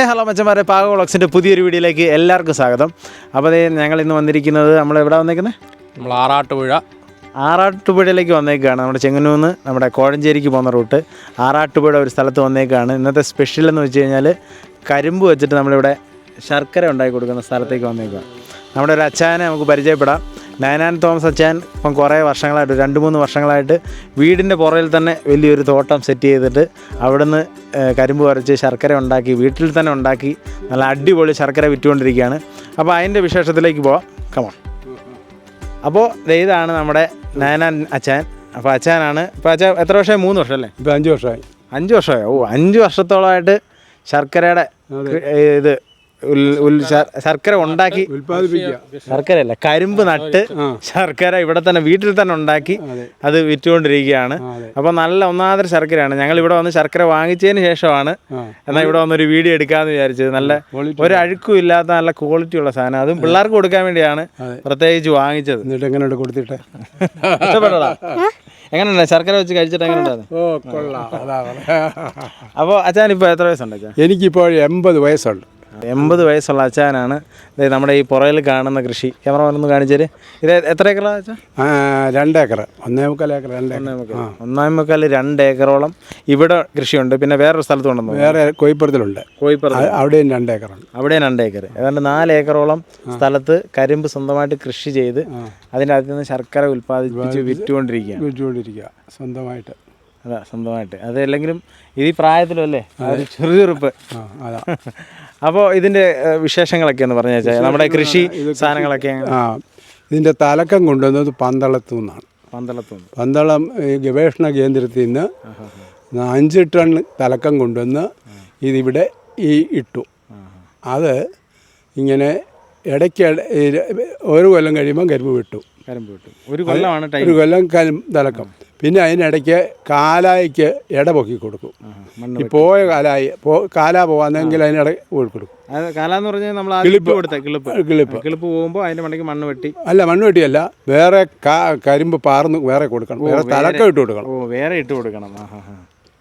ഹേ hello മച്ചന്മാരെ പാക വ്ളോഗ്സിന്റെ പുതിയൊരു വീഡിയോയിലേക്ക് എല്ലാവർക്കും സ്വാഗതം. അപ്പോൾ അതേ ഞങ്ങൾ ഇന്ന് വന്നിരിക്കുന്നത് നമ്മൾ എവിടെ വന്നേക്കുന്നത് നമ്മൾ ആറാട്ടുപുഴ. ആറാട്ടുപുഴയിലേക്ക് വന്നേക്കാണ് നമ്മുടെ ചെങ്ങന്നൂർ നിന്ന് നമ്മുടെ കോഴഞ്ചേരിക്ക് പോകുന്ന റൂട്ട്. ആറാട്ടുപുഴ ഒരു സ്ഥലത്ത് വന്നേക്കാണ്. ഇന്നത്തെ സ്പെഷ്യൽ എന്ന് വെച്ച് കഴിഞ്ഞാൽ കരിമ്പ് വെച്ചിട്ട് നമ്മളിവിടെ ശർക്കര ഉണ്ടാക്കി കൊടുക്കുന്ന സ്ഥലത്തേക്ക് വന്നേക്കുക നമ്മുടെ ഒരു അച്ചാനെ നമുക്ക് പരിചയപ്പെടാം. നയനാൻ തോമസ് അച്ചാൻ ഇപ്പം കുറേ വർഷങ്ങളായിട്ട് രണ്ട് മൂന്ന് വർഷങ്ങളായിട്ട് വീടിന്റെ പുറയിൽ തന്നെ വലിയൊരു തോട്ടം സെറ്റ് ചെയ്തിട്ട് അവിടുന്ന് കരിമ്പ് വരച്ച് ശർക്കര ഉണ്ടാക്കി വീട്ടിൽ തന്നെ ഉണ്ടാക്കി നല്ല അടിപൊളി ശർക്കര വിറ്റുകൊണ്ടിരിക്കുകയാണ്. അപ്പോൾ അതിന്റെ വിശേഷത്തിലേക്ക് പോവാം. കമോൺ അപ്പോൾ ഇതാണ് നമ്മുടെ നയനാൻ അച്ചാൻ അപ്പോൾ അച്ചാനാണ് ഇപ്പോൾ അച്ഛൻ എത്ര വർഷമായി? മൂന്ന് വർഷം അല്ലേ? ഇപ്പം അഞ്ച് വർഷമായി. അഞ്ച് വർഷമായി. ഓ അഞ്ച് വർഷത്തോളമായിട്ട് ശർക്കരയുടെ ഇത് ശർക്കര ഉണ്ടാക്കി ശർക്കര ശർക്കരയല്ല കരിമ്പ് നട്ട് ശർക്കര ഇവിടെ തന്നെ വീട്ടിൽ തന്നെ ഉണ്ടാക്കി അത്. വിറ്റുകൊണ്ടിരിക്കുകയാണ്. അപ്പോൾ നല്ല ഒന്നാമതൊരു ശർക്കരയാണ്. ഞങ്ങൾ ഇവിടെ വന്ന് ശർക്കര വാങ്ങിച്ചതിന് ശേഷമാണ് എന്നാൽ ഇവിടെ വന്നൊരു വീഡിയോ എടുക്കാന്ന് വിചാരിച്ചത്. നല്ല ഒരു അഴുക്കും ഇല്ലാത്ത നല്ല ക്വാളിറ്റി ഉള്ള സാധനം. അതും പിള്ളേർക്ക് കൊടുക്കാൻ വേണ്ടിയാണ് പ്രത്യേകിച്ച് വാങ്ങിച്ചത്. എന്നിട്ട് എങ്ങനെയുണ്ട് കൊടുത്തിട്ട്? ഇഷ്ടപ്പെട്ടതാ എങ്ങനെയുണ്ട്? ശർക്കര വെച്ച് കഴിച്ചിട്ട് എങ്ങനെയുണ്ടായിരുന്നു ഓ കൊള്ളാം. അതാ അപ്പോൾ അച്ഛൻ ഇപ്പോൾ എത്ര വയസ്സുണ്ട് അച്ഛൻ എനിക്കിപ്പോൾ എൺപത് വയസ്സുണ്ട്. എൺപത് വയസ്സുള്ള അച്ചാനാണ് നമ്മുടെ ഈ പുറയിൽ കാണുന്ന കൃഷി. ക്യാമറ ഒന്ന് കാണിച്ചാൽ ഇത് എത്ര ഏക്കറാ അച്ഛാ? രണ്ട് ഏക്കർ ഒന്നേ മുക്കാൽ ഏക്കർ രണ്ട് ഒന്നാം മുക്കാൽ. രണ്ട് ഏക്കറോളം ഇവിടെ കൃഷിയുണ്ട്. പിന്നെ വേറൊരു സ്ഥലത്തുണ്ടെന്ന്. വേറെ കോയിപ്പുറത്തിലുണ്ട് കോഴിപ്പുറത്ത്. അവിടെയും രണ്ട് ഏക്കറുണ്ട് അവിടെയും രണ്ട് ഏക്കർ ഏതാണ്ട് നാല് ഏക്കറോളം സ്ഥലത്ത് കരിമ്പ് സ്വന്തമായിട്ട് കൃഷി ചെയ്ത് അതിന്റെ അകത്ത് നിന്ന് ശർക്കര ഉൽപ്പാദിപ്പിച്ച് വിറ്റുകൊണ്ടിരിക്കുക. വിറ്റുകൊണ്ടിരിക്കുക. സ്വന്തമായിട്ട്. അതാ സ്വന്തമായിട്ട്. അതല്ലെങ്കിലും ഇത് ഈ പ്രായത്തിലും അല്ലേ? ആ ഒരു ചെറുചെറുപ്പ് അതാ. അപ്പോൾ ഇതിന്റെ വിശേഷങ്ങളൊക്കെ എന്ന് പറഞ്ഞു വെച്ചാൽ നമ്മുടെ കൃഷി സാധനങ്ങളൊക്കെ? ആ ഇതിന്റെ തലക്കം കൊണ്ടുവന്നത് പന്തളത്തു നിന്നാണ് പന്തളത്തു പന്തളം ഈ ഗവേഷണ കേന്ദ്രത്തിൽ നിന്ന് അഞ്ച് ടൺ തലക്കം കൊണ്ടുവന്ന് ഇതിവിടെ ഈ ഇട്ടു. അത് ഇങ്ങനെ ഇടയ്ക്ക് ഒരു കൊല്ലം കഴിയുമ്പോൾ കരിമ്പ് വിട്ടു. കരിമ്പ് വിട്ടു. ഒരു കൊല്ലമാണ് ഒരു കൊല്ലം കലും തലക്കം. പിന്നെ അതിനിടയ്ക്ക് കാലായിക്ക് ഇട പൊക്കി കൊടുക്കും. ഈ പോയ കാലായി പോ കാലാ പോവാന്നെങ്കിൽ അതിനിട കൊടുക്കും. കാലാന്ന് പറഞ്ഞാൽ നമ്മൾ കിളിപ്പ്. കിളിപ്പ്. കൊടുത്ത കിളിപ്പ്. കിളിപ്പ്. കിളിപ്പ് പോകുമ്പോൾ അതിന്റെ മണ്ടയ്ക്ക് മണ്ണ് വെട്ടി. അല്ല മണ്ണ് വെട്ടിയല്ല വേറെ കരിമ്പ് പാർന്ന് വേറെ കൊടുക്കണം. വേറെ തലക്ക ഇട്ട് കൊടുക്കണം. ഓ വേറെ ഇട്ട് കൊടുക്കണം.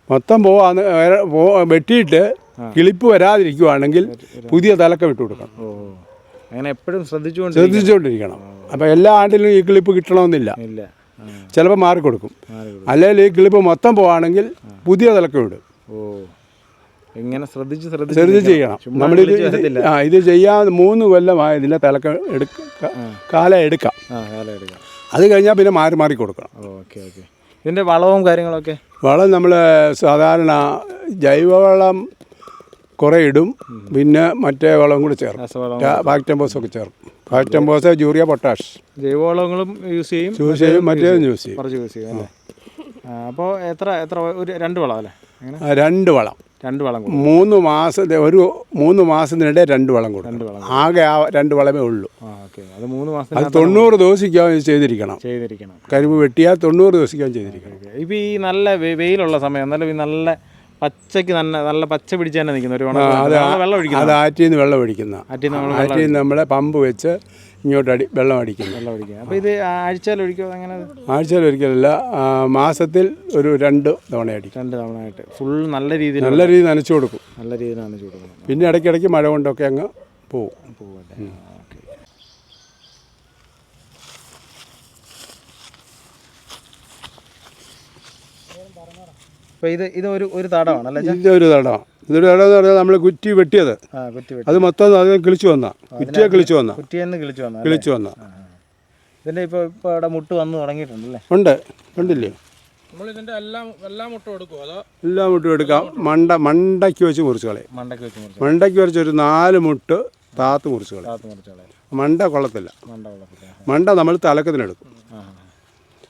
മൊത്തം പോവാന്ന് വേറെ വെട്ടിയിട്ട് കിളിപ്പ് വരാതിരിക്കുവാണെങ്കിൽ പുതിയ തലക്ക ഇട്ട് കൊടുക്കണം. അങ്ങനെ എപ്പോഴും ശ്രദ്ധിച്ചുകൊണ്ട് ശ്രദ്ധിച്ചുകൊണ്ടിരിക്കണം. അപ്പോൾ എല്ലാ ആണ്ടിലും ഈ കിളിപ്പ് കിട്ടണമെന്നില്ല. ഇല്ല. ചിലപ്പോൾ മാറിക്കൊടുക്കും മാറി കൊടുക്കും. അല്ലെങ്കിൽ ഈ കിളിപ്പ് മൊത്തം പോവാണെങ്കിൽ പുതിയ തലക്കം ഇടും. ഓ ഇങ്ങനെ ശ്രദ്ധിച്ച് ശ്രദ്ധിച്ച് ചെയ്യണം. നമ്മൾ ആ ഇത് ചെയ്യാൻ മൂന്ന് കൊല്ലമായ ഇതിന്റെ തിളക്കം എടുക്ക കാലം എടുക്കാം. അത് കഴിഞ്ഞാൽ പിന്നെ മാറി മാറി കൊടുക്കണം. Okay okay. ഇതിന്റെ വളവും കാര്യങ്ങളൊക്കെ? വളം നമ്മൾ സാധാരണ ജൈവവളം കുറേ ഇടും പിന്നെ മറ്റേ വളവും കൂടി ചേർക്കും. ഒക്കെ ചേർക്കും. ബാക്ടംബോസ് ജൂറിയ പൊട്ടാഷ്. ജൈവവളങ്ങളും യൂസ് ചെയ്യും യൂസ് ചെയ്യും മറ്റേതും യൂസ് ചെയ്യും. കുറച്ച് യൂസ് ചെയ്യും അല്ലേ? അപ്പോൾ എത്ര എത്ര ഒരു രണ്ട് വളം അല്ലേ? രണ്ട് വളം. രണ്ട് വളം മൂന്ന് മാസം ഒരു മൂന്ന് മാസത്തിനിടെ രണ്ട് വളം കൊടുക്കും. ആകെ ആ രണ്ട് വളമേ ഉള്ളൂ. അത് മൂന്ന് അത് മാസത്തിന് തൊണ്ണൂറ് ദിവസിക്കാൻ ചെയ്തിരിക്കണം. ചെയ്തിരിക്കണം. കരിമ്പ് വെട്ടിയാൽ തൊണ്ണൂറ് ദിവസിക്കാൻ ചെയ്തിരിക്കണം. ഇപ്പം ഈ നല്ല വെയിലുള്ള സമയം നല്ല ഈ നല്ല പച്ചയ്ക്ക് നല്ല നല്ല പച്ച പിടിച്ച് തന്നെ നിൽക്കുന്ന ഒരു വെള്ളം അത് ആറ്റിൽ നിന്ന് വെള്ളം ഒഴിക്കുന്ന. ആറ്റിൽ നിന്ന് നമ്മളെ പമ്പ് വെച്ച് ഇങ്ങോട്ട് അടി വെള്ളം അടിക്കുന്നു. വെള്ളം അടിക്കുക അപ്പോൾ ഇത് ആഴ്ചയിൽ ഒഴിക്കുമോ അങ്ങനെ? ആഴ്ചയിൽ ഒരിക്കലല്ല മാസത്തിൽ ഒരു രണ്ട് തവണ അടിക്കും രണ്ട് തവണ ആയിട്ട്. ഫുൾ നല്ല രീതിയിൽ നല്ല രീതിയിൽ നനച്ചു കൊടുക്കും. നല്ല രീതിയിൽ നനച്ചു കൊടുക്കും. പിന്നെ ഇടയ്ക്കിടയ്ക്ക് മഴ കൊണ്ടൊക്കെ അങ്ങ് പോവും. പോകട്ടെ ഓക്കെ അപ്പോൾ ഇത് ഇത് ഒരു ഒരു തടമാണ് അല്ലേ ഇതൊരു തടമാണ് ഇതൊരു തടം എന്ന് പറഞ്ഞാൽ നമ്മൾ കുറ്റി വെട്ടിയത്. ആ കുറ്റി വെട്ടി. അത് മൊത്തം അത് കിളിച്ചു വന്ന. കുറ്റിയെ കിളിച്ചു വന്ന. കുറ്റിയെന്ന് കിളിച്ചു വന്നത് കിളിച്ചു വന്ന. ഇതിന്റെ ഇപ്പോൾ ഇപ്പോൾ ഇവിടെ മുട്ട് വന്ന് തുടങ്ങിയിട്ടുണ്ടല്ലേ ഉണ്ട്. ഉണ്ടില്ലേ ഇതിന്റെ എല്ലാം എല്ലാം മുട്ട എടുക്കും അതോ എല്ലാം മുട്ടും എടുക്കാം. മണ്ട മണ്ടയ്ക്ക് വെച്ച് മുറിച്ച് കളയും. മണ്ടയ്ക്ക് വെച്ച് മുറിച്ച് മണ്ടയ്ക്ക് ഒരു നാല് മുട്ട് താത്ത് മുറിച്ച് കളയും. താത്ത് മുറിച്ചോളെ മണ്ട കൊള്ളത്തില്ല. മണ്ട വെള്ളത്തിൽ മണ്ട നമ്മൾ തലക്കത്തിനെടുക്കും. ആ.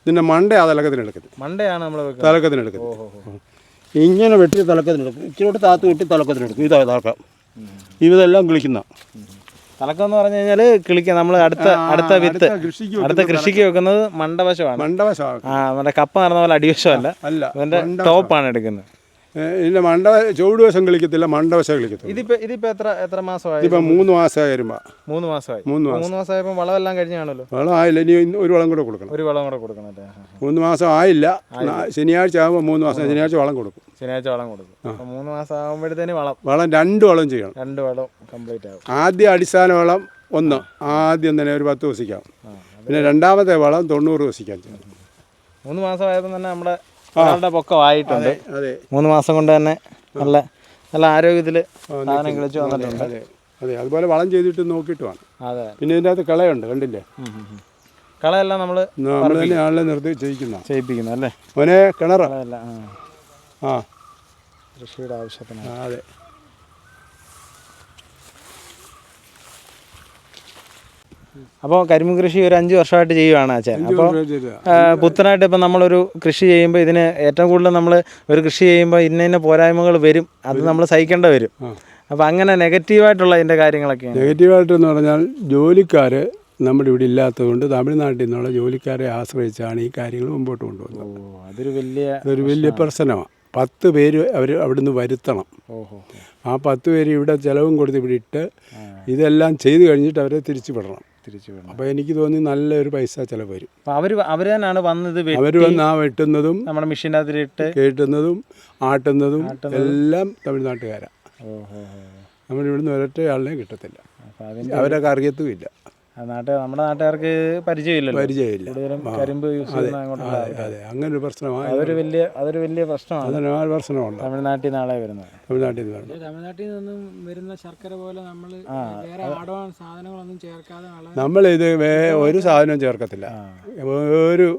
ഇതിന്റെ മണ്ട ആ തലക്കത്തിനെടുക്കുന്നത് മണ്ടയാണ് നമ്മൾ തലക്കത്തിനെടുക്കുന്നത് ഇങ്ങനെ വെട്ടി തലക്കത്തിനെടുക്കും. ഇച്ചിരിയോട്ട് താത്ത് വെട്ടി തലക്കത്തിനെടുക്കും. ഇതാ തലക്കം ഇതെല്ലാം കിളിക്കുന്ന. തലക്കം എന്ന് പറഞ്ഞു കഴിഞ്ഞാൽ കിളിക്കുക നമ്മൾ അടുത്ത അടുത്ത വിത്ത്. അടുത്ത കൃഷിക്ക് വെക്കുന്നത് മണ്ടവശമാണ്. മണ്ടവശമാണ്. ആ നമ്മുടെ കപ്പ നടന്ന പോലെ അടിവശമല്ല. അല്ല അതിന്റെ ടോപ്പാണ് എടുക്കുന്നത്. ഇതിന്റെ മണ്ട ചുവട് വശം കളിക്കത്തില്ല മണ്ടവശം കളിക്കത്തില്ല ഇതിപ്പോ ഇതിപ്പോ എത്ര എത്ര മാസമായി? ഇതിപ്പോൾ മൂന്ന് മാസമായി വരുമ്പോ. മൂന്ന് മാസമായി. മൂന്ന് മാസം. മൂന്ന് മാസമായപ്പോൾ വളമെല്ലാം കഴിഞ്ഞാണല്ലോ വളം ആയില്ല ഇനി ഒരു വളം കൂടെ കൊടുക്കണം. ഒരു വളം കൂടെ കൊടുക്കണം അല്ലേ. മൂന്ന് മാസം ആയില്ല. ശനിയാഴ്ച ആകുമ്പോൾ മൂന്ന് മാസം ശനിയാഴ്ച വളം കൊടുക്കും. ശനിയാഴ്ച വളം കൊടുക്കും. അപ്പോൾ മൂന്ന് മാസം ആകുമ്പോഴത്തേന് വളം. വളം രണ്ട് വളം ചെയ്യണം. രണ്ട് വളം കംപ്ലീറ്റ് ആകും ആദ്യ അടിസ്ഥാന വളം ഒന്ന്. ആദ്യം തന്നെ ഒരു പത്ത് ദിവസിക്കാം പിന്നെ രണ്ടാമത്തെ വളം തൊണ്ണൂറ് ദിവസിക്കാം മൂന്ന് മാസമായപ്പോൾ തന്നെ നമ്മുടെ ഒരാളുടെ പൊക്കമായിട്ടുണ്ട്. മൂന്ന് മാസം കൊണ്ട് തന്നെ നല്ല നല്ല ആരോഗ്യത്തിൽ സാധനം കിളിച്ചു വന്നിട്ടുണ്ട്. അതെ. അതെ അതുപോലെ വളം ചെയ്തിട്ട് നോക്കിയിട്ട് വേണം. അതെ. പിന്നെ ഇതിന്റെ അകത്ത് കളയുണ്ട് കണ്ടില്ലേ. കളയെല്ലാം നമ്മൾ നമ്മൾ തന്നെ ആളെ നിർത്തി ചെയ്യിക്കുന്ന ചെയ്യിപ്പിക്കുന്ന അല്ലേ മോനെ കിണറല്ല ആ. കൃഷിയുടെ ആവശ്യത്തിന്. അതെ. അപ്പോൾ കരിമ്പ് കൃഷി ഒരു അഞ്ച് വർഷമായിട്ട് ചെയ്യുവാണ് അച്ഛൻ. അപ്പോൾ. പുത്തനായിട്ട് ഇപ്പം നമ്മളൊരു കൃഷി ചെയ്യുമ്പോൾ ഇതിന് ഏറ്റവും കൂടുതൽ നമ്മൾ ഒരു കൃഷി ചെയ്യുമ്പോൾ ഇന്ന ഇന്ന പോരായ്മകൾ വരും. അത് നമ്മൾ സഹിക്കേണ്ട വരും. അപ്പോൾ അങ്ങനെ നെഗറ്റീവായിട്ടുള്ള അതിന്റെ കാര്യങ്ങളൊക്കെ നെഗറ്റീവായിട്ടെന്ന് പറഞ്ഞാൽ ജോലിക്കാർ നമ്മുടെ ഇവിടെ ഇല്ലാത്തതുകൊണ്ട് തമിഴ്നാട്ടിൽ നിന്നുള്ള ജോലിക്കാരെ ആശ്രയിച്ചാണ് ഈ കാര്യങ്ങൾ മുമ്പോട്ട് കൊണ്ടുപോകുന്നത് അതൊരു വലിയ അതൊരു വലിയ പ്രശ്നമാണ്. പത്ത് പേര് അവർ അവിടുന്ന് വരുത്തണം. ഓഹോ. ആ പത്ത് പേര് ഇവിടെ ചിലവും കൊടുത്ത് ഇവിടെ ഇട്ട് ഇതെല്ലാം ചെയ്തു കഴിഞ്ഞിട്ട് അവരെ തിരിച്ചു വിടണം തിരിച്ചു വിടണം. അപ്പോൾ എനിക്ക് തോന്നി നല്ലൊരു പൈസ ചിലവ് വരും. അവർ അവർ തന്നെയാണ് വന്നത് അവർ വന്ന് ആ വെട്ടുന്നതും നമ്മുടെ മെഷീന്റെ അതിലിട്ട് കേട്ടുന്നതും ആട്ടുന്നതും എല്ലാം തമിഴ്നാട്ടുകാരാണ് നമ്മളിവിടുന്ന് ഒരൊറ്റ ആളിനെ കിട്ടത്തില്ല. അവരൊക്കെ അറിയത്തുമില്ല ആ നാട്ടുകാർ നമ്മുടെ നാട്ടുകാർക്ക് പരിചയമില്ലല്ലോ. പരിചയമില്ല. കൂടുതലും കരിമ്പ് യൂസ് ചെയ്യുന്ന അങ്ങോട്ടുള്ള അതെ അങ്ങനെ ഒരു പ്രശ്നമാണ്. അതൊരു വലിയ അതൊരു വലിയ പ്രശ്നമാണ്. അതിന് ആ പ്രശ്നമുണ്ട്. തമിഴ്നാട്ടിൽ നാളെ വരുന്നത്. തമിഴ്നാട്ടിൽ നിന്ന് തമിഴ്നാട്ടിൽ നിന്നും വരുന്ന ശർക്കര പോലെ നമ്മൾ വേറെ ആഡോൺ സാധനങ്ങളൊന്നും ചേർക്കാതെ നമ്മളിത് വേ ഒരു സാധനവും ചേർക്കത്തില്ല. ഒരു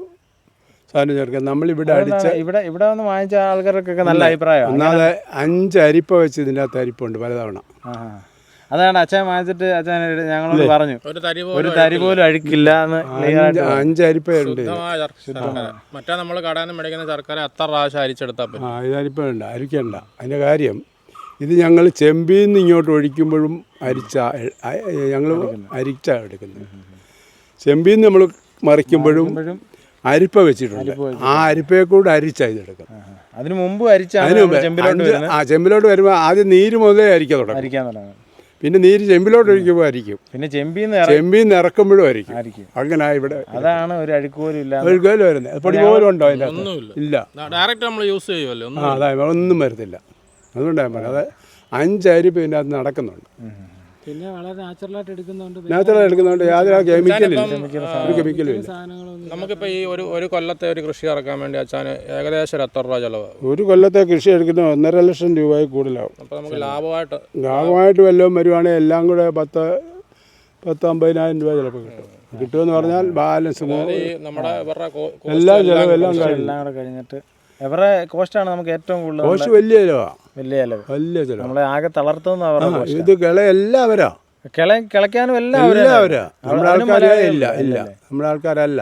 സാധനം ചേർക്കാം നമ്മളിവിടെ അടിച്ച ഇവിടെ ഇവിടെ വന്ന് വാങ്ങിച്ച ആൾക്കാർക്കൊക്കെ നല്ല അഭിപ്രായം ഒന്നാമത് അഞ്ച് അരിപ്പ വെച്ച് ഇതിന്റെ അകത്ത് അരിപ്പുണ്ട് പലതവണ. അതാണ് അച്ഛൻ വാങ്ങിച്ചിട്ട് അച്ഛൻ ഞങ്ങളോട് പറഞ്ഞു ഒരു തരി ഒരു തരി പോലും അഴുക്കില്ല എന്ന് മറ്റേ നമ്മൾ കടയിൽ നിന്ന് മേടിക്കുന്ന ശർക്കര അത്ര പ്രാവശ്യം അരിച്ചെടുത്താൽ പറ്റും? അരിപ്പയുണ്ട് അരിക്കണ്ട. അതിന്റെ കാര്യം ഇത് ഞങ്ങൾ ചെമ്പിൽ നിന്ന് ഇങ്ങോട്ട് ഒഴിക്കുമ്പോഴും അരിച്ച ഞങ്ങൾ അരിച്ച എടുക്കുന്നത്. ചെമ്പിൽ നിന്ന് നമ്മൾ മറിക്കുമ്പോഴും അരിപ്പ വെച്ചിട്ടുണ്ട്. ആ അരിപ്പയെ കൂടെ അരിച്ച ആ. അതിന് മുമ്പ് വരുന്നത്. ആ ചെമ്പിലോട്ട് വരുമ്പോൾ ആദ്യം നീര് മുതലേ അരിക്കാൻ തുടങ്ങും. പിന്നെ നീര് ചെമ്പിലോട്ട് ഒഴിക്കുമ്പോൾ അരിക്കും പിന്നെ ചെമ്പിൽ നിന്ന് ചെമ്പിൽ നിന്ന് ഇറക്കുമ്പോഴും അരിക്കും അങ്ങനെ ഇവിടെ അതാണ് ഒരു അഴുക്കോലും ഇല്ല ഒരു വരുന്നത് പൊടി പോലും ഉണ്ടോ ഇല്ല ഒന്നുമില്ല. ഇല്ല. ഡയറക്റ്റ് നമ്മൾ യൂസ് ചെയ്യുമല്ലോ ഒന്നും ആ അതായത് ഒന്നും വരത്തില്ല. അതുകൊണ്ടാണ് പറഞ്ഞത്. അഞ്ചരി അഞ്ച് അത് നടക്കുന്നുണ്ട്. പിന്നെ വളരെ നാച്ചുറലായിട്ട് എടുക്കുന്നതുകൊണ്ട് നാച്ചുറൽ എടുക്കുന്നതുകൊണ്ട് യാതൊരു കെമിക്കലും ഒരു കെമിക്കലും ഇല്ല. നമുക്കിപ്പോൾ ഈ ഒരു ഒരു കൊല്ലത്തെ ഒരു കൃഷി ഇറക്കാൻ വേണ്ടി അച്ഛന് ഏകദേശം ഒരു എത്ര രൂപ ചിലവ്? ഒരു കൊല്ലത്തെ കൃഷി എടുക്കുന്ന ഒന്നര ലക്ഷം രൂപയിൽ കൂടുതലാവും. അപ്പോൾ നമുക്ക് ലാഭമായിട്ട് ലാഭമായിട്ട് വല്ലതും വരുവാണെങ്കിൽ എല്ലാം കൂടെ പത്ത് പത്ത് അമ്പതിനായിരം രൂപ ചിലപ്പോൾ കിട്ടും. കിട്ടുമെന്ന് പറഞ്ഞാൽ ബാലൻസ് നമ്മുടെ എല്ലാം ചിലവ് എല്ലാം കഴിഞ്ഞിട്ട്. എവരുടെ കോസ്റ്റാണ് നമുക്ക് ഏറ്റവും കൂടുതൽ കോസ്റ്റ് വലിയ ചിലവാണ് വലിയ ചെലവ്. വലിയ ചിലവ്. നമ്മളെ ആകെ തളർത്തുന്ന. ഇത് കിള എല്ലാവരാ. കിള കിളയ്ക്കാനും എല്ലാം എല്ലാവരാ. നമ്മുടെ ആൾക്കാരെ ഇല്ല ഇല്ല. നമ്മുടെ ആൾക്കാരല്ല.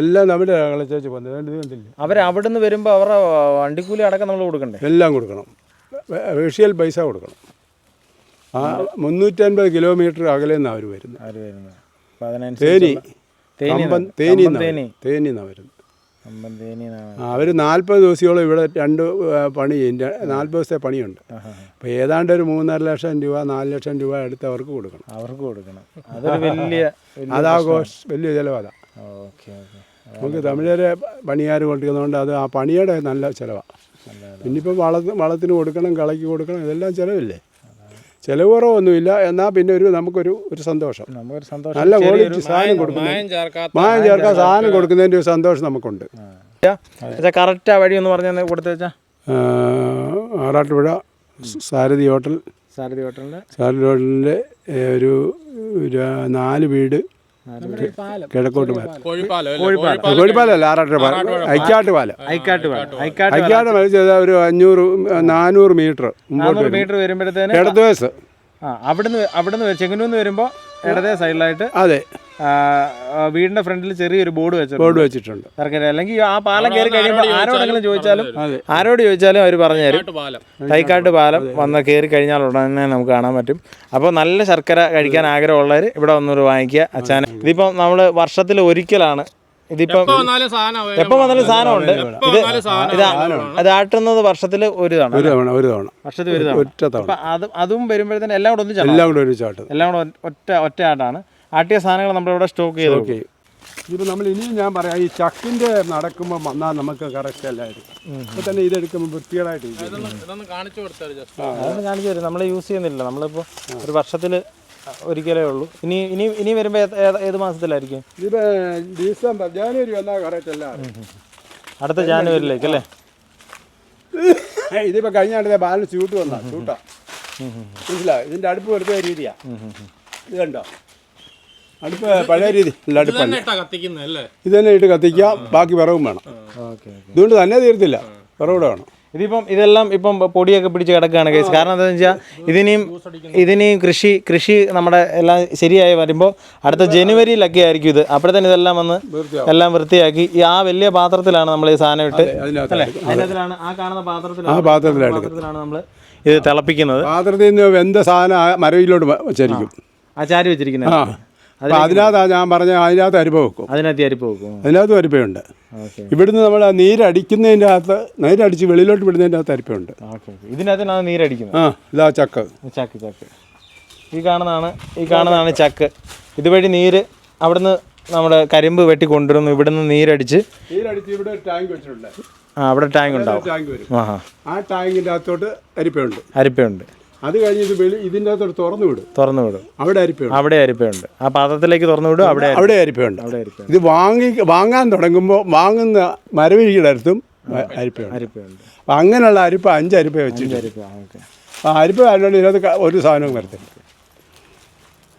എല്ലാം നമ്മുടെ കളിച്ചേച്ച് വന്നില്ല അവർ അവിടുന്ന് വരുമ്പോൾ അവരുടെ വണ്ടിക്കൂലി അടക്കം നമ്മൾ കൊടുക്കണ്ടേ? എല്ലാം കൊടുക്കണം. വിഷയൽ പൈസ കൊടുക്കണം. ആ മുന്നൂറ്റൻപത് കിലോമീറ്റർ അകലെ നിന്നാണ് അവർ വരുന്നത്. തേനി. തേനി തേനി തേനി. നിന്നാണ് വരുന്നത്. അവർ നാൽപ്പത് ദിവസത്തോളം ഇവിടെ രണ്ട് പണി ചെയ്യും. നാൽപ്പത് ദിവസത്തെ പണിയുണ്ട്. അപ്പോൾ ഏതാണ്ട് ഒരു മൂന്നര ലക്ഷം രൂപ നാല് ലക്ഷം രൂപ എടുത്ത് അവർക്ക് കൊടുക്കണം. അവർക്ക് കൊടുക്കണം. അതൊരു വലിയ അതാ വലിയ ഓക്കെ ഓക്കെ. നമുക്ക് തമിഴരെ പണിയാർ കൊടുക്കുന്നതുകൊണ്ട് അത് ആ പണിയുടെ നല്ല ചിലവാണ് പിന്നിപ്പോൾ വളത്തിന് വളത്തിന് കൊടുക്കണം കളയ്ക്ക് കൊടുക്കണം ഇതെല്ലാം ചിലവില്ലേ? ചിലവ് കുറവൊന്നുമില്ല എന്നാൽ പിന്നെ ഒരു നമുക്കൊരു ഒരു സന്തോഷം. നമുക്കൊരു സന്തോഷം. നല്ല ക്വാളിറ്റി സാധനം കൊടുക്കുന്നു മായം ചേർക്കാൻ സാധനം കൊടുക്കുന്നതിന്റെ ഒരു സന്തോഷം നമുക്കുണ്ട്. കറക്റ്റ് വഴി ഒന്ന് പറഞ്ഞു കൊടുത്തു വെച്ചാ. ആ, ആറാട്ടുപുഴ സാരഥി ഹോട്ടൽ. സാരഥി ഹോട്ടലിന്റെ സാരഥി ഹോട്ടലിന്റെ ഒരു നാല് വീട് കിഴക്കോട്ട് പാലം. കോഴിപ്പാലം. അല്ലേ? കോഴിപ്പാലം. കോഴിപ്പാലല്ല ആറാട്ടുപുഴ പാലം. ഐക്കാട്ട് പാലം. ഐക്കാട്ട് പാലം. ഐക്കാട്ട് ഐക്കാട്ട് പാലം. ചെയ്ത ഒരു അഞ്ഞൂറ് നാനൂറ് മീറ്റർ മുമ്പോട്ട് നാനൂറ് മീറ്റർ വരുമ്പോഴത്തേന് ഇടത് ആ അവിടുന്ന് അവിടുന്ന് ചെങ്ങന്നൂന്ന് വരുമ്പോൾ ഇടതേ സൈഡിലായിട്ട് അതെ. വീടിന്റെ ഫ്രണ്ടിൽ ചെറിയൊരു ബോർഡ് വെച്ചിട്ടുണ്ട്. ബോർഡ് വെച്ചിട്ടുണ്ട്. സർക്കാർ അല്ലെങ്കിൽ ആ പാലം കയറി കഴിയുമ്പോൾ ആരോടെങ്കിലും ചോദിച്ചാലും ആരോട് ചോദിച്ചാലും അവർ പറഞ്ഞു തരും. ആയിട്ട് പാലം. തൈക്കാട്ട് പാലം വന്ന് കയറി കഴിഞ്ഞാൽ ഉടനെ നമുക്ക് കാണാൻ പറ്റും. അപ്പോൾ നല്ല ശർക്കര കഴിക്കാൻ ആഗ്രഹമുള്ളവർ ഇവിടെ വന്നൊരു വാങ്ങിക്കുക അച്ഛനെ. ഇതിപ്പോൾ നമ്മൾ വർഷത്തിൽ ഒരിക്കലാണ്. ഇതിപ്പോ എപ്പോ വന്നാലും സാധനം ഉണ്ട്. ഇത് ആട്ടുന്നത് വർഷത്തിൽ ഒരു തവണ. ഒരു തവണ ഒരു തവണ. വർഷത്തിൽ ഒരു തവണ. ഒറ്റ തവണ. അതും വരുമ്പോഴത്തേനും എല്ലാം കൂടെ ഒന്നിച്ചാണ്? എല്ലാം കൂടെ ഒരു ചാട്ടം. എല്ലാം കൂടെ ഒറ്റ ഒറ്റ ആട്ടാണ്. ആട്ടിയ സാധനങ്ങൾ നമ്മളിവിടെ സ്റ്റോക്ക് ചെയ്ത് ഓക്കെ ഇത് നമ്മൾ ഇനിയും ഞാൻ പറയാം ഈ ചക്കിന്റെ നടക്കുമ്പോൾ വന്നാൽ നമുക്ക് കറക്റ്റ് അല്ലായിരിക്കും. ഇപ്പൊ തന്നെ ഇതെടുക്കുമ്പോൾ ജസ്റ്റ് അതൊന്നും കാണിച്ചു തരും. നമ്മൾ യൂസ് ചെയ്യുന്നില്ല. നമ്മളിപ്പോൾ ഒരു വർഷത്തിൽ ഒരിക്കലേ ഉള്ളൂ. ഇനി ഇനി ഇനി വരുമ്പോൾ ഏത് മാസത്തിലായിരിക്കും? ഇത് ഡിസംബർ ജാനുവരി വന്നാൽ കറക്റ്റ് അല്ല. അടുത്ത ജാനുവരിയിലേക്ക് അല്ലേ? ഇതിപ്പോൾ കഴിഞ്ഞ അടുത്ത ബാലൻസ് ചൂട്ട് വന്നാ ചൂട്ടാ മനസ്സിലാ ഇതിന്റെ അടുപ്പ് വെറുതെ രീതിയാ. ഇത് കണ്ടോ? അടുപ്പ് പഴയ രീതി. അല്ല. അടുപ്പല്ല ഇത് തന്നെ ഇട്ട് കത്തിക്കാം ബാക്കി വിറവും വേണം. ഓക്കെ ഇതുകൊണ്ട് തന്നെ തീരത്തില്ല വിറവിടെ വേണം. ഇതിപ്പം ഇതെല്ലാം ഇപ്പം പൊടിയൊക്കെ പിടിച്ച് കിടക്കുകയാണ് കേസ് കാരണം എന്താണെന്ന് വെച്ചാൽ ഇതിനെയും ഇതിനെയും കൃഷി കൃഷി നമ്മുടെ എല്ലാം ശരിയായി വരുമ്പോൾ അടുത്ത ജനുവരിയിലൊക്കെ ആയിരിക്കും ഇത്. അപ്പോഴത്തേന് ഇതെല്ലാം വന്ന് എല്ലാം വൃത്തിയാക്കി. ഈ ആ വലിയ പാത്രത്തിലാണ് നമ്മൾ ഈ സാധനം ഇട്ട് അതിനകത്ത് അല്ലേ? അതിനകത്തിലാണ് ആ കാണുന്ന പാത്രത്തിലാണ് നമ്മൾ ഇത് തിളപ്പിക്കുന്നത്. പാത്രത്തിൽ നിന്ന് വെന്ത സാധനം മരവിലോട്ട് വെച്ചിരിക്കും. ആ ചാരി വെച്ചിരിക്കുന്നത്. അപ്പം ഞാൻ പറഞ്ഞ അതിനകത്ത് അരിപ്പ വെക്കും. അതിനകത്ത് അരിപ്പ് വെക്കും. അതിനകത്ത് അരിപ്പയുണ്ട്. ഇവിടുന്ന് നമ്മൾ ആ നീരടിക്കുന്നതിന്റെ അകത്ത് നീരടിച്ച് വെളിയിലോട്ട് വിടുന്നതിന്റെ അകത്ത് അരിപ്പയുണ്ട്. ഇതിനകത്ത് ഇതിനകത്തിനാണ് നീരടിക്കുന്നത്. ആ ഇതാ ചക്ക. ചക്ക ചക്ക. ഈ കാണുന്നതാണ് ഈ കാണുന്നതാണ് ചക്ക്. ഇതുവഴി നീര് അവിടുന്ന് നമ്മുടെ കരിമ്പ് വെട്ടി കൊണ്ടുവരുന്നു. ഇവിടുന്ന് നീരടിച്ച് നീരടിച്ച് ഇവിടെ ടാങ്ക് വെച്ചിട്ടുണ്ട്. ആ അവിടെ ടാങ്ക് ഉണ്ടാവും. ആ ആ ടാങ്കിന്റെ അകത്തോട്ട് അരിപ്പയുണ്ട്. അരിപ്പയുണ്ട്. അത് കഴിഞ്ഞ് ഇത് വെളി ഇതിന്റെ അകത്തോട് തുറന്നു വിടും. തുറന്നു വിടും. അവിടെ അരിപ്പയുണ്ട് അവിടെ അരിപ്പയുണ്ട് ആ പാത്രത്തിലേക്ക് തുറന്നു വിടും അവിടെ അവിടെ അരിപ്പയുണ്ട് അവിടെ അരിപ്പ ഇത് വാങ്ങി വാങ്ങാൻ തുടങ്ങുമ്പോൾ വാങ്ങുന്ന മരവിഴിയുടെ അടുത്തും അരിപ്പയുണ്ട് അരിപ്പയുണ്ട് അപ്പം അങ്ങനെയുള്ള അരിപ്പ അഞ്ച് അരിപ്പ വെച്ചിട്ട് അരിപ്പ ആ, ഓക്കെ. ആ അരിപ്പ ആയതുകൊണ്ട് ഇതിനകത്ത് ഒരു സാധനവും വരത്തില്ല.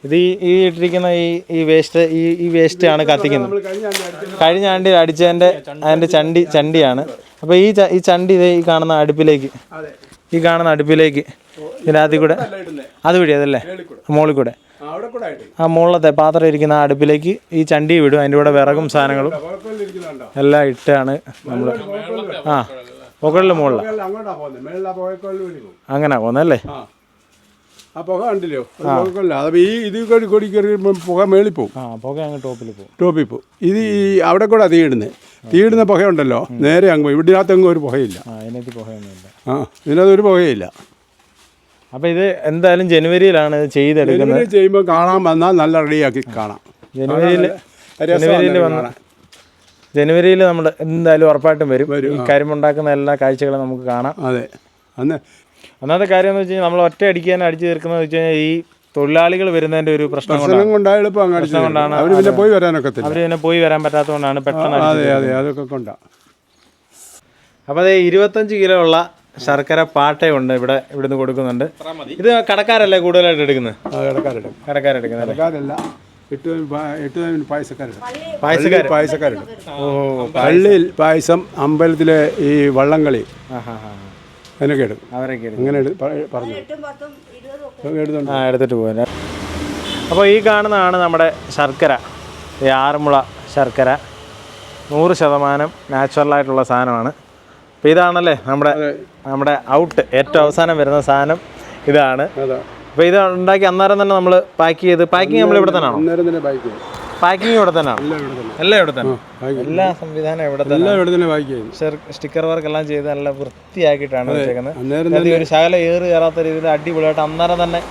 ഇത് ഈ ഈ ഇട്ടിരിക്കുന്ന ഈ ഈ വേസ്റ്റ് ഈ ഈ വേസ്റ്റ് ആണ് കത്തിക്കുന്നത്. കഴിഞ്ഞ ആണ്ടിൽ അടിച്ചതിന്റെ അതിന്റെ ചണ്ടി ചണ്ടിയാണ്. അപ്പോൾ ഈ ഈ ചണ്ടി ഇത് ഈ കാണുന്ന അടുപ്പിലേക്ക് ഈ കാണുന്ന അടുപ്പിലേക്ക് ഇതിനകത്തിൽ കൂടെ അത് വഴി അതുവഴി അതല്ലേ? മേളിൽ കൂടെ. മുകളിൽ കൂടെ. ആ, അവിടെ ആയിട്ട്. ആ മുകളിലത്തെ പാത്രം ഇരിക്കുന്ന ആ അടുപ്പിലേക്ക് ഈ ചണ്ടി വിടും. അതിന്റെ കൂടെ വിറകും സാധനങ്ങളും എല്ലാം ഇട്ടാണ് നമ്മൾ ആ പുകളിൽ മുകളിൽ അങ്ങനെ പോകുന്നല്ലേ ആ. പുക കണ്ടില്ലോ? ഈ ഇത് കൊടി കൊടി കയറി പുക മേളിൽ പോകും. ആ പുക അങ്ങ് ടോപ്പിൽ പോകും. ടോപ്പിൽ പോകും. ഇത് ഈ അവിടെ കൂടെ തീയിടുന്നത് തീയിടുന്ന പുകയുണ്ടല്ലോ. നേരെ അങ്ങ് ഇവിടെ ഇതിനകത്ത് അങ്ങ് ഒരു പുകയില്ല. അതിനകത്ത് പുകയൊന്നുമില്ല. ആ ഇതിനകത്ത് ഒരു പുകയില്ല. അപ്പോൾ ഇത് എന്തായാലും ജനുവരിയിലാണ് ഇത് ചെയ്തെടുക്കുന്നത്. ജനുവരി ചെയ്യുമ്പോൾ കാണാൻ വന്നാൽ നല്ല റെഡിയാക്കി കാണാം. ജനുവരിയിൽ രസമാണ് ജനുവരിയിൽ വന്ന് കാണാൻ. ജനുവരിയിൽ നമ്മൾ എന്തായാലും ഉറപ്പായിട്ടും വരും. ഈ കരിമുണ്ടാക്കുന്ന എല്ലാ കാഴ്ചകളും നമുക്ക് കാണാം. അതെ. അന്ന് ഒന്നാമത്തെ കാര്യം എന്ന് വെച്ച് കഴിഞ്ഞാൽ നമ്മൾ ഒറ്റ അടിക്കാൻ അടിച്ചു തീർക്കുന്നത് വെച്ച് കഴിഞ്ഞാൽ ഈ തൊഴിലാളികൾ വരുന്നതിന്റെ ഒരു പ്രശ്നം കൊണ്ടാണ്. പ്രശ്നം കൊണ്ടാ എളുപ്പം അങ്ങ് അടിച്ചു കൊണ്ടാണ് അവർ പിന്നെ പോയി വരാനൊക്കത്തില്ല. അവർ പിന്നെ പോയി വരാൻ പറ്റാത്തതുകൊണ്ടാണ് പെട്ടെന്ന് അതെ അതെ അതൊക്കെ കൊണ്ടാ. അപ്പോൾ അതേ ഇരുപത്തഞ്ച് കിലോ ഉള്ള ശർക്കര പാട്ടയുണ്ട് ഇവിടെ ഇവിടുന്ന് കൊടുക്കുന്നുണ്ട്. ഇത് കടക്കാരല്ലേ കൂടുതലായിട്ട് എടുക്കുന്നത്? കടക്കാരെടുക്കുന്നത് അല്ലേ? പായസക്കാരുണ്ട് പായസക്കാരുണ്ട് ഓ പള്ളിയിൽ പായസം അമ്പലത്തിലെ ഈ വള്ളംകളി ആഹാ ഹാ അതിനൊക്കെ എടുക്കും. അവരൊക്കെ എടുക്കും. അങ്ങനെ എടു- പ- പറഞ്ഞു. ആ എടുത്തിട്ട് പോകാൻ അപ്പോൾ ഈ കാണുന്നതാണ് നമ്മുടെ ശർക്കര. ഈ ആറന്മുള ശർക്കര. നൂറ് ശതമാനം നാച്ചുറലായിട്ടുള്ള സാധനമാണ്. അപ്പോൾ ഇതാണല്ലേ നമ്മുടെ നമ്മുടെ ഔട്ട് ഏറ്റവും അവസാനം വരുന്ന സാധനം. ഇതാണ്. അപ്പോൾ ഇത് ഉണ്ടാക്കി അന്നേരം തന്നെ നമ്മൾ പാക്ക് ചെയ്ത് പാക്കിംഗ് നമ്മൾ ഇവിടെ തന്നെയാണോ? പാക്കിംഗ് ഇവിടെ തന്നെയാണ്? എല്ലാം ഇവിടെ തന്നെ. എല്ലാം സംവിധാനം ഇവിടെ തന്നെ. ഇവിടെ തന്നെ സ്റ്റിക്കർ വർക്ക് എല്ലാം ചെയ്ത് നല്ല വൃത്തിയാക്കിയിട്ടാണ് വെച്ചേക്കുന്നത്. ഒരു ശകല ഏറ് കയറാത്ത രീതിയിൽ അടിപൊളിയായിട്ട് അന്നേരം തന്നെ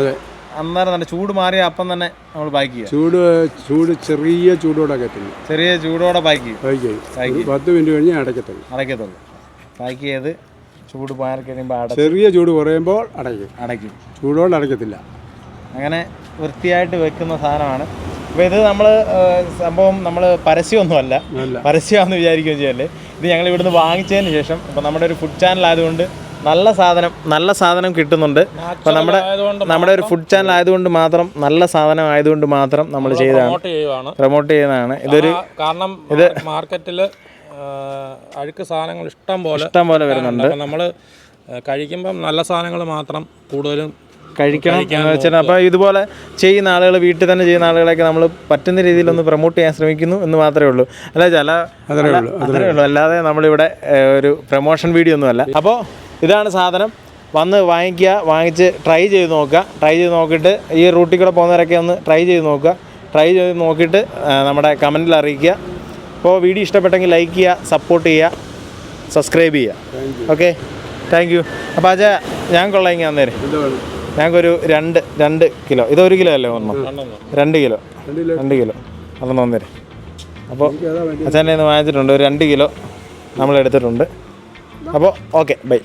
അതെ. അന്നേരം തന്നെ ചൂട് മാറിയ അപ്പം തന്നെ നമ്മൾ പാക്ക് ചെയ്യാം ചൂട് ചൂട് ചെറിയ ചൂടോടെ കയറ്റുന്നു ചെറിയ ചൂടോടെ പാക്ക് ചെയ്യും. ബൈക്ക് ചെയ്യും. പത്ത് മിനിറ്റ് കഴിഞ്ഞ് അടയ്ക്കത്തുള്ളൂ. അടയ്ക്കത്തുള്ളൂ. പാക്ക് ചെയ്ത് ചൂട് മാറി കഴിയുമ്പോൾ ചെറിയ ചൂട് കുറയുമ്പോൾ അടയ്ക്കും. അടയ്ക്കും. ചൂടോടെ അടയ്ക്കത്തില്ല. അങ്ങനെ വൃത്തിയായിട്ട് വെക്കുന്ന സാധനമാണ്. അപ്പോൾ ഇത് നമ്മൾ സംഭവം നമ്മൾ പരസ്യമൊന്നുമല്ല. അല്ല. പരസ്യമാണെന്ന് വിചാരിക്കുകയും ചെയ്യല്ലേ. ഇത് ഞങ്ങൾ ഇവിടുന്ന് വാങ്ങിച്ചതിന് ശേഷം ഇപ്പം നമ്മുടെ ഒരു ഫുഡ് ചാനൽ ആയതുകൊണ്ട് നല്ല സാധനം നല്ല സാധനം കിട്ടുന്നുണ്ട്. അപ്പോൾ നമ്മുടെ നമ്മുടെ ഒരു ഫുഡ് ചാനൽ ആയതുകൊണ്ട് മാത്രം നല്ല സാധനം ആയതുകൊണ്ട് മാത്രം നമ്മൾ ചെയ്തതാണ്. പ്രൊമോട്ട് ചെയ്യുന്നതാണ്. ഇതൊരു കാരണം ഇത് മാർക്കറ്റിൽ അഴുക്ക് സാധനങ്ങൾ ഇഷ്ടം പോലെ ഇഷ്ടം പോലെ വരുന്നുണ്ട്. നമ്മൾ കഴിക്കുമ്പം നല്ല സാധനങ്ങൾ മാത്രം കൂടുതലും കഴിക്കണം വെച്ചാൽ അപ്പോൾ ഇതുപോലെ ചെയ്യുന്ന ആളുകൾ വീട്ടിൽ തന്നെ ചെയ്യുന്ന ആളുകളെയൊക്കെ നമ്മൾ പറ്റുന്ന രീതിയിൽ ഒന്ന് പ്രൊമോട്ട് ചെയ്യാൻ ശ്രമിക്കുന്നു എന്ന് മാത്രമേ ഉള്ളൂ. അല്ല ചില അത്രേ ഉള്ളൂ അത്രേ ഉള്ളൂ. അല്ലാതെ നമ്മളിവിടെ ഒരു പ്രൊമോഷൻ വീഡിയോ ഒന്നുമല്ല അപ്പോൾ ഇതാണ് സാധനം. വന്ന് വാങ്ങിക്കുക വാങ്ങിച്ച് ട്രൈ ചെയ്ത് നോക്കുക. ട്രൈ ചെയ്ത് നോക്കിയിട്ട് ഈ റൂട്ടിൽ കൂടെ പോകുന്നവരൊക്കെ ഒന്ന് ട്രൈ ചെയ്ത് നോക്കുക. ട്രൈ ചെയ്ത് നോക്കിയിട്ട് നമ്മുടെ കമന്റിൽ അറിയിക്കുക. അപ്പോൾ വീഡിയോ ഇഷ്ടപ്പെട്ടെങ്കിൽ ലൈക്ക് ചെയ്യുക സപ്പോർട്ട് ചെയ്യുക സബ്സ്ക്രൈബ് ചെയ്യുക. ഓക്കെ താങ്ക് യു അപ്പോൾ അജ ഞാൻ കൊള്ളാം ഇങ്ങനെ അന്നേരം ഞങ്ങൾക്കൊരു രണ്ട് രണ്ട് കിലോ. ഇത് ഒരു കിലോ അല്ലേ ഒന്നോ രണ്ട് കിലോ. രണ്ട് കിലോ. അതൊന്ന് വന്നേരെ. അപ്പോൾ അച്ഛന്റെ നിന്ന് വാങ്ങിച്ചിട്ടുണ്ട്. ഒരു രണ്ട് കിലോ നമ്മൾ എടുത്തിട്ടുണ്ട് അപ്പോൾ ഓക്കെ ബൈ